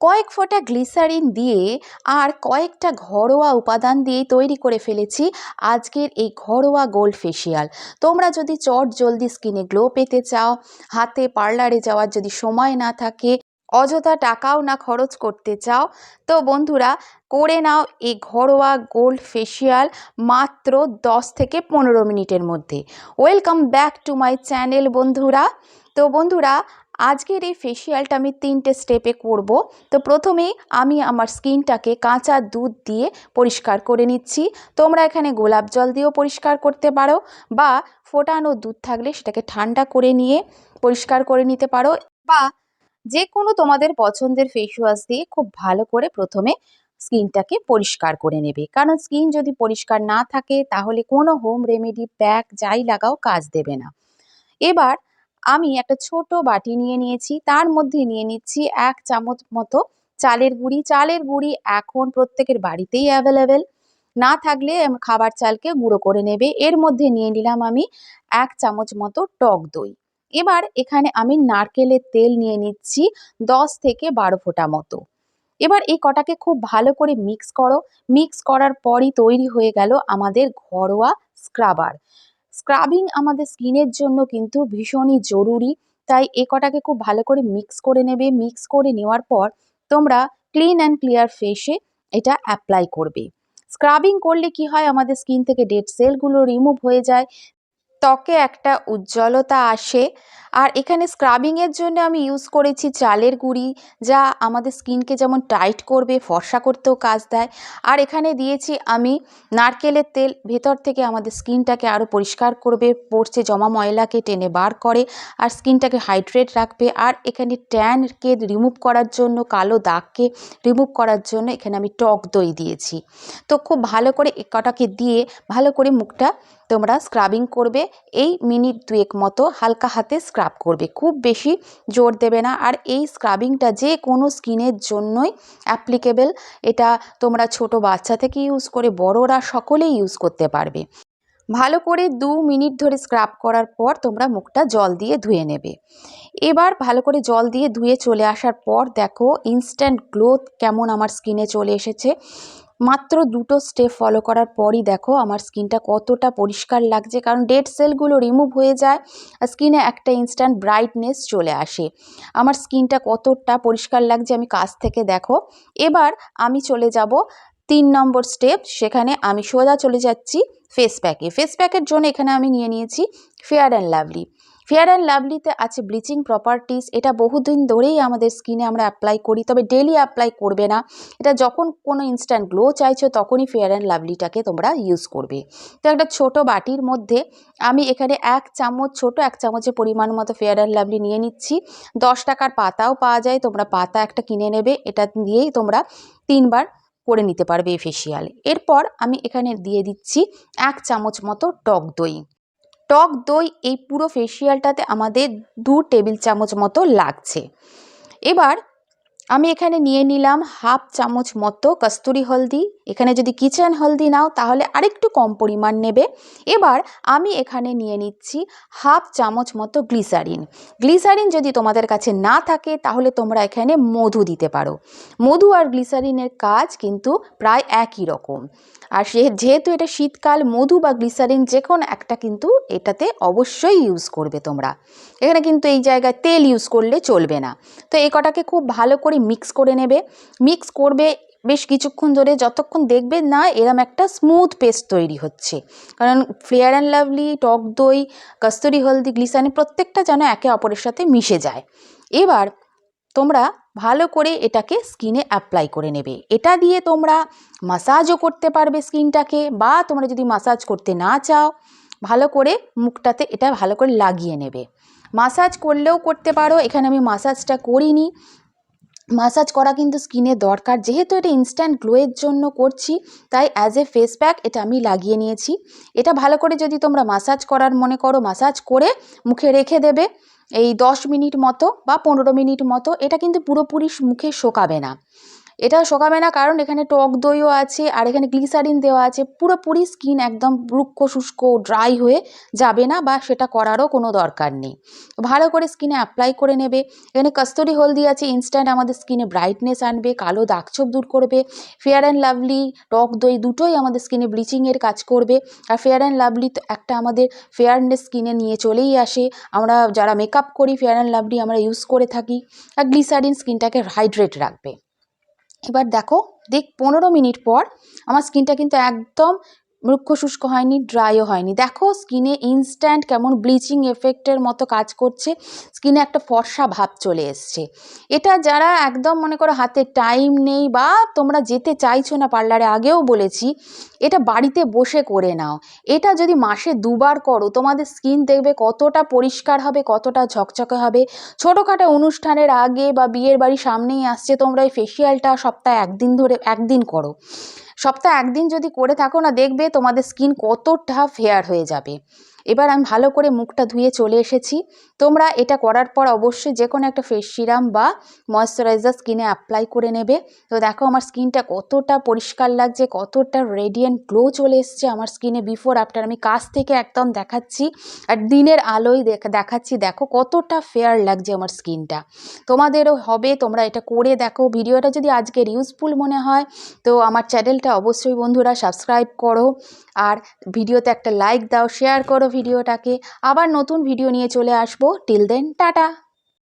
কয়েক ফোঁটা গ্লিসারিন দিয়ে আর কয়েকটা ঘরোয়া উপাদান দিয়ে তৈরি করে ফেলেছি আজকের এই ঘরোয়া গোল্ড ফেসিয়াল। তোমরা যদি চট জলদি স্কিনে গ্লো পেতে চাও, হাতে পার্লারে যাওয়ার যদি সময় না থাকে, অযথা টাকাও না খরচ করতে চাও, তো বন্ধুরা করে নাও এই ঘরোয়া গোল্ড ফেসিয়াল মাত্র দশ থেকে পনেরো মিনিটের মধ্যে। Welcome back to my channel বন্ধুরা। তো বন্ধুরা আজকের এই ফেসিয়ালটা আমি তিনটে স্টেপে করব। তো প্রথমেই আমি আমার স্কিনটাকে কাঁচা দুধ দিয়ে পরিষ্কার করে নিচ্ছি। তোমরা এখানে গোলাপ জল দিয়েও পরিষ্কার করতে পারো বা ফোটানো দুধ থাকলে সেটাকে ঠান্ডা করে নিয়ে পরিষ্কার করে নিতে পারো বা যে কোনো তোমাদের পছন্দের ফেস ওয়াশ দিয়ে খুব ভালো করে প্রথমে স্কিনটাকে পরিষ্কার করে নেবে। কারণ স্কিন যদি পরিষ্কার না থাকে তাহলে কোনো হোম রেমেডি প্যাক যাই লাগাও কাজ দেবে না। এবার আমি একটা ছোট বাটি নিয়ে নিয়েছি, তার মধ্যে নিয়ে নিচ্ছি এক চামচ মতো চালের গুঁড়ি। চালের গুঁড়ি এখন প্রত্যেকের বাড়িতেই অ্যাভেলেবেল না থাকলে খাবার চালকে গুঁড়ো করে নেবে। এর মধ্যে নিয়ে নিলাম আমি এক চামচ মতো টক দই। এবার এখানে আমি নারকেলের তেল নিয়ে নিচ্ছি দশ থেকে বারো ফোঁটা মতো। এবার এই কটাকে খুব ভালো করে মিক্স করো। মিক্স করার পরই তৈরি হয়ে গেল আমাদের ঘরোয়া স্ক্রাবার স্ক্রাবিং আমাদের স্কিনের জন্য কিন্তু ভীষণই জরুরি। তাই এ কটাকে খুব ভালো করে মিক্স করে নেবে। মিক্স করে নেওয়ার পর তোমরা ক্লিন অ্যান্ড ক্লিয়ার ফেসে এটা অ্যাপ্লাই করবে। স্ক্রাবিং করলে কি হয়? আমাদের স্কিন থেকে ডেড সেলগুলো রিমুভ হয়ে যায়। ত্বকে একটা উজ্জ্বলতা আসে। আর এখানে স্ক্রাবিংয়ের জন্য আমি ইউজ করেছি চালের গুঁড়ি, যা আমাদের স্কিনকে যেমন টাইট করবে, ফর্সা করতেও কাজ দেয়। আর এখানে দিয়েছি আমি নারকেলের তেল, ভেতর থেকে আমাদের স্কিনটাকে আরও পরিষ্কার করবে, পড়ছে জমা ময়লাকে টেনে বার করে, আর স্কিনটাকে হাইড্রেট রাখবে। আর এখানে ট্যানকে রিমুভ করার জন্য, কালো দাগকে রিমুভ করার জন্য এখানে আমি টক দই দিয়েছি। তো খুব ভালো করে কটাকে দিয়ে ভালো করে মুখটা তোমরা স্ক্রাবিং করবে। এই মিনিট দুয়েক মতো হালকা হাতে স্ক্রাব করবে। খুব বেশি জোর দেবে না। আর এই স্ক্রাবিংটা যে কোনো স্কিনের জন্যই অ্যাপ্লিকেবল এটা তোমরা ছোট বাচ্চা থেকে ইউজ করে, বড়রা সকলেই ইউজ করতে পারবে। ভালো করে দু মিনিট ধরে স্ক্রাব করার পর তোমরা মুখটা জল দিয়ে ধুয়ে নেবে। এবার ভালো করে জল দিয়ে ধুয়ে চলে আসার পর দেখো ইনস্ট্যান্ট গ্লোথ কেমন আমার স্কিনে চলে এসেছে। মাত্র দুটো স্টেপ ফলো করার পরই দেখো আমার স্কিনটা কতটা পরিষ্কার লাগছে। কারণ ডেড সেলগুলো রিমুভ হয়ে যায় আর স্কিনে একটা ইনস্ট্যান্ট ব্রাইটনেস চলে আসে। আমার স্কিনটা কতটা পরিষ্কার লাগছে আমি কাছ থেকে দেখো। এবার আমি চলে যাব তিন নম্বর স্টেপ সেখানে আমি সোজা চলে যাচ্ছি ফেস প্যাকে ফেস প্যাকের জন্য এখানে আমি নিয়ে নিয়েছি Fair and Lovely Fair and লাভলিতে আছে ব্লিচিং প্রপার্টিস এটা বহুদিন ধরেই আমাদের স্কিনে আমরা অ্যাপ্লাই করি, তবে ডেলি অ্যাপ্লাই করবে না। এটা যখন কোনো ইনস্ট্যান্ট গ্লো চাইছো, তখনই ফেয়ার অ্যান্ড লাভলিটাকে তোমরা ইউজ করবে। তো একটা ছোট বাটির মধ্যে আমি এখানে এক চামচ, ছোট এক চামচের পরিমাণ মতো ফেয়ার অ্যান্ড লাভলি নিয়ে নিচ্ছি। দশ টাকার পাতাও পাওয়া যায়, তোমরা পাতা একটা কিনে নেবে। এটা দিয়েই তোমরা তিনবার করে নিতে পারবে এই ফেসিয়াল এরপর আমি এখানে দিয়ে দিচ্ছি এক চামচ মতো টক দই। টক দই এই পুরো ফেসিয়ালটাতে আমাদের দু টেবিল চামচ মতো লাগছে। এবার আমি এখানে নিয়ে নিলাম হাফ চামচ মতো কস্তুরি হলদি। এখানে যদি কিচেন হলদি নাও, তাহলে আরেকটু কম পরিমাণ নেবে। এবার আমি এখানে নিয়ে নিচ্ছি হাফ চামচ মতো গ্লিসারিন গ্লিসারিন যদি তোমাদের কাছে না থাকে, তাহলে তোমরা এখানে মধু দিতে পারো। মধু আর গ্লিসারিনের কাজ কিন্তু প্রায় একই রকম। আর সে, যেহেতু এটা শীতকাল, মধু বা গ্লিসারিন যে কোনো একটা কিন্তু এটাতে অবশ্যই ইউজ করবে তোমরা। এখানে কিন্তু এই জায়গায় তেল ইউজ করলে চলবে না। তো এই কটাকে খুব ভালো করে মিক্স করে নেবে। মিক্স করবে বেশ কিছুক্ষণ ধরে যতক্ষণ দেখবে না, এরম একটা স্মুথ পেস্ট তৈরি হচ্ছে। কারণ ফেয়ার অ্যান্ড লাভলি টক দই কস্তুরি হলদি গ্লিসারিন প্রত্যেকটা যেন একে অপরের সাথে মিশে যায়। এবার তোমরা ভালো করে এটাকে স্কিনে অ্যাপ্লাই করে নেবে। এটা দিয়ে তোমরা মাসাজও করতে পারবে স্কিনটাকে বা তোমরা যদি মাসাজ করতে না চাও, ভালো করে মুখটাতে এটা ভালো করে লাগিয়ে নেবে। মাসাজ করলেও করতে পারো, এখানে আমি মাসাজটা করিনি। মাসাজ করা কিন্তু স্কিনে দরকার। যেহেতু এটা ইনস্ট্যান্ট গ্লোয়ের জন্য করছি, তাই অ্যাজ এ ফেস প্যাক এটা আমি লাগিয়ে নিয়েছি। এটা ভালো করে যদি তোমরা মাসাজ করার মনে করো মাসাজ করে মুখে রেখে দেবে, এই দশ মিনিট মতো বা পনেরো মিনিট মতো, এটা কিন্তু পুরোপুরি মুখে শোকাবে না। এটা শোকাবে না, কারণ এখানে টক দইও আছে আর এখানে গ্লিসারিন দেওয়া আছে। পুরোপুরি স্কিন একদম রুক্ষ, শুষ্ক, ড্রাই হয়ে যাবে না বা সেটা করারও কোনো দরকার নেই। ভালো করে স্কিনে অ্যাপ্লাই করে নেবে। এখানে কস্তুরি হলদি আছে, ইনস্ট্যান্ট আমাদের স্কিনে ব্রাইটনেস আনবে, কালো দাগছোপ দূর করবে। ফেয়ার অ্যান্ড লাভলি, টক দই দুটোই আমাদের স্কিনে ব্লিচিংয়ের কাজ করবে। আর ফেয়ার অ্যান্ড লাভলি তো একটা আমাদের ফেয়ারনেস স্কিনে নিয়ে চলেই আসে। আমরা যারা মেকআপ করি, ফেয়ার অ্যান্ড লাভলি আমরা ইউজ করে থাকি। আর গ্লিসারিন স্কিনটাকে হাইড্রেট রাখবে। এবার দেখো দেখ পনেরো মিনিট পর আমার স্কিনটা কিন্তু একদম রুক্ষ শুষ্ক হয়নি ড্রাইও হয়নি। দেখো স্কিনে ইনস্ট্যান্ট কেমন ব্লিচিং এফেক্টের মতো কাজ করছে স্কিনে একটা ফর্সা ভাব চলে এসছে। এটা যারা একদম মনে করো হাতে টাইম নেই বা তোমরা যেতে চাইছো না পার্লারে, আগেও বলেছি, এটা বাড়িতে বসে করে নাও। এটা যদি মাসে দুবার করো, তোমাদের স্কিন দেখবে কতটা পরিষ্কার হবে, কতটা ঝকঝকে হবে। ছোটোখাটো অনুষ্ঠানের আগে বা বিয়ের বাড়ি সামনেই আসছে, তোমরা এই ফেসিয়ালটা সপ্তাহে একদিন ধরে, একদিন করো। সপ্তাহে একদিন যদি করে থাকো না দেখবে তোমাদের স্কিন কতটা ফেয়ার হয়ে যাবে। এবার আমি ভালো করে মুখটা ধুয়ে চলে এসেছি। তোমরা এটা করার পর অবশ্যই যে কোনো একটা ফেস সিরাম বা ময়শ্চারাইজার স্কিনে অ্যাপ্লাই করে নেবে। তো দেখো আমার স্কিনটা কতটা পরিষ্কার লাগছে, কতটা রেডিয়েন্ট গ্লো চলে এসছে আমার স্কিনে বিফোর আফটার আমি কাছ থেকে একদম দেখাচ্ছি আর দিনের আলোয় দেখাচ্ছি। দেখো কতটা ফেয়ার লাগছে আমার স্কিনটা তোমাদেরও হবে, তোমরা এটা করে দেখো। ভিডিওটা যদি আজকের ইউজফুল মনে হয়, তো আমার চ্যানেলটা অবশ্যই বন্ধুরা সাবস্ক্রাইব করো। আর ভিডিওতে একটা লাইক দাও শেয়ার করো ভিডিওটাকে আবার নতুন ভিডিও নিয়ে চলে আসব। Till then tata!